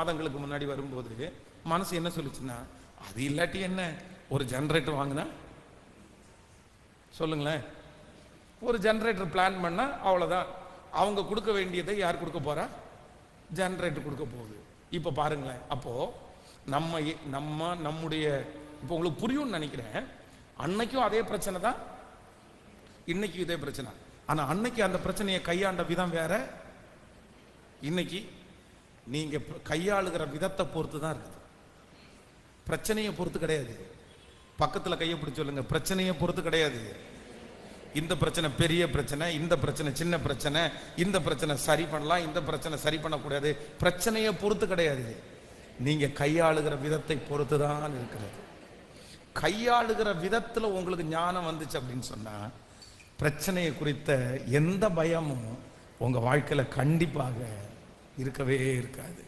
மாதங்களுக்கு முன்னாடி வரும்போது மனசு என்ன சொல்லுச்சுன்னா அது இல்லாட்டி என்ன? ஒரு ஜென்ரேட்டர் வாங்கினா? சொல்லுங்களேன். ஒரு ஜென்ரேட்டர் பிளான் பண்ணால் அவ்வளோதான் அவங்க கொடுக்க வேண்டியதை யார் கொடுக்க போறா? ஜென்ரேட்டர் கொடுக்க போகுது. இப்போ பாருங்களேன். அப்போது நம்ம நம்ம நம்முடைய இப்போ உங்களுக்கு புரியும்னு நினைக்கிறேன். அன்னைக்கும் அதே பிரச்சனை தான். இன்னைக்கும் இதே பிரச்சனை. ஆனால் அன்னைக்கு அந்த பிரச்சனையை கையாண்ட விதம் வேற. இன்னைக்கு நீங்க கையாளுகிற விதத்தை பொறுத்து தான் இருக்குது. பிரச்சனையை பொறுத்து கிடையாது. பக்கத்தில் கையை பிடிச்சி சொல்லுங்க. பிரச்சனையை பொறுத்து கிடையாது. இந்த பிரச்சனை பெரிய பிரச்சனை இந்த பிரச்சனை சின்ன பிரச்சனை இந்த பிரச்சனை சரி பண்ணலாம் இந்த பிரச்சனை சரி பண்ணக்கூடாது. பிரச்சனையை பொறுத்து கிடையாது. நீங்க கையாளுகிற விதத்தை பொறுத்து தான் இருக்கிறது. கையாளுகிற விதத்தில் உங்களுக்கு ஞானம் வந்துச்சு அப்படின்னு சொன்னா பிரச்சனையை குறித்த எந்த பயமும் உங்க வாழ்க்கையில கண்டிப்பாக இருக்கவே இருக்காது.